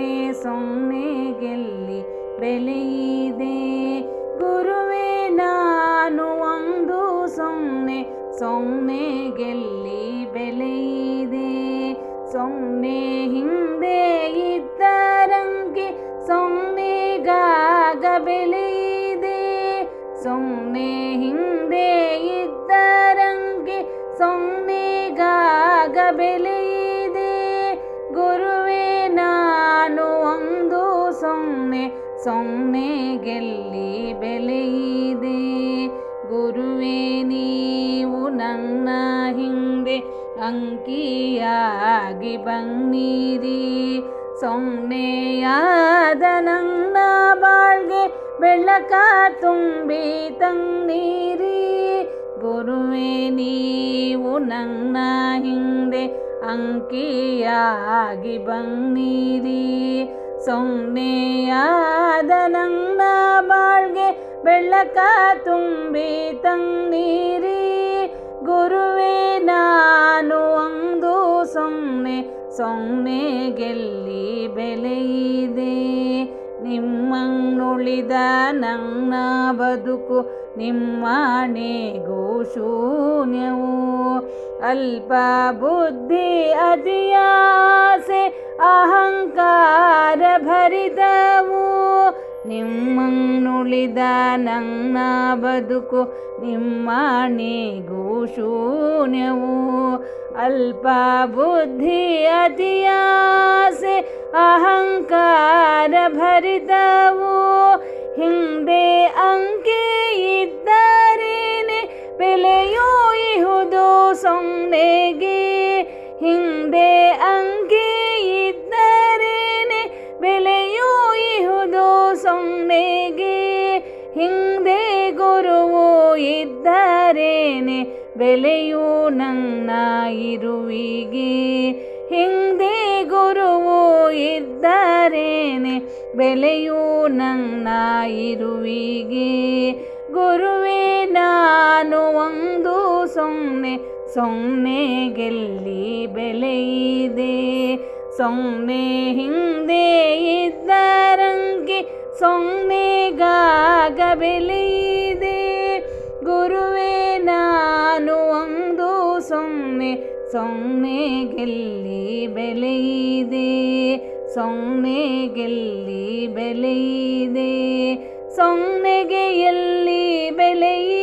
ಸೊನ್ನೆ ಸೊನ್ನೆ ಗೆಲ್ಲಿ ಬೆಲೆಯಿದೆ ಗುರುವೇ, ನಾನು ಒಂದು ಸೊನ್ನೆ ಸೊನ್ನೆ ಗೆಲ್ಲಿ ಬೆಲೆಯಿದೆ ಸೊನ್ನೆ ಹಿಂದೆ ಇದ್ದರಂಗೆ ಸೊನ್ನೆಗಾಗ ಬೆಲೆಯಿದೆ ಸೊನ್ನೆ ಹಿಂದೆ ಇದ್ದರಂಗೆ ಸೊನ್ನೆಗಾಗ ಬೆಲೆಯಿದೆ ಸೊನ್ನೆ ಸೊನ್ನೆ ಗೆಲ್ಲಿ ಬೆಲೆಯಿದೆ. ಗುರುವೇ, ನೀವು ನನ್ನ ಹಿಂದೆ ಅಂಕಿಯಾಗಿ ಬನ್ನಿರಿ. ಸೊನ್ನೆಯಾದ ನನ್ನ ಬಾಳ್ಗೆ ಬೆಳಕ ತುಂಬಿ ತಂದೀರಿ ಗುರುವೇ, ನೀವು ನನ್ನ ಹಿಂದೆ ಅಂಕಿಯಾಗಿ ಬನ್ನಿರಿ. ಸೊನ್ನೆಯಾದ ನನ್ನ ಬಾಳ್ಗೆ ಬೆಳಕ ತುಂಬಿ ತಂಗೀರಿ ಗುರುವೇ ನಾನು ಒಂದು ಸೊನ್ನೆ ಸೊನ್ನೆ ಗೆಲ್ಲಿ ಬದುಕು ನಿಮ್ಮನೆಗೂ ಶೂನ್ಯವು ಅಲ್ಪ ಬುದ್ಧಿ ಅಜಿಯಾಸೆ ಅಹಂಕಾರ ಭರಿದವು. ನಿಮ್ಮನ್ನುಳಿದ ನನ್ನ ಬದುಕು ನಿಮ್ಮನೆಗೂ ಶೂನ್ಯವು ಅಲ್ಪ ಬುದ್ಧಿ ಅತಿಯಾಸೆ ಅಹಂಕಾರ ಭರಿದವು. ಹಿಂದೆ ಅಂಕೆ ಇದ್ದರೇನೆ, ಬೆಲೆಯೋ ಇಹುದು ಸೊನ್ನೆಗೆ. ಹಿಂದೆ ಅಂಕೆ ಇದ್ದರೇನೆ, ಬೆಲೆಯೋ ಇಹುದು ಸೊನ್ನೆಗೆ. ಹಿಂದೆ ಗುರುವು ಇದ್ದರೇನೆ, ಬೆಲೆಯೂ ನನ್ನ ಇರುವಿಗೆ. ಹಿಂದೆ ಗುರುವು ಇದ್ದರೇನೆ, ಬೆಲೆಯೂ ನನ್ನ ಇರುವಿಗೆ. ಗುರುವೇ, ನಾನು ಒಂದು ಸೊನ್ನೆ ಸೊನ್ನೆ ಗೆಲ್ಲಿ ಬೆಲೆಯಿದೆ ಸೊನ್ನೆ ಹಿಂದೆ ಇದ್ದರಂಗೆ, ಸೊನ್ನೆಗಾಗ ಬೆಲೆಯಿದೆ ಗುರುವೇ, ನಾನು ಒಂದು ಸೊನ್ನೆ ಸೊನ್ನೆ ಗೆಲ್ಲಿ ಬೆಲೆಯಿದೆ ಸೊನ್ನೆ ಗೆಲ್ಲಿ ಬೆಲೆಯಿದೆ. ಸೊನ್ನೆಗೆ ಎಲ್ಲಿ ಬೆಲೆಯಿದೆ?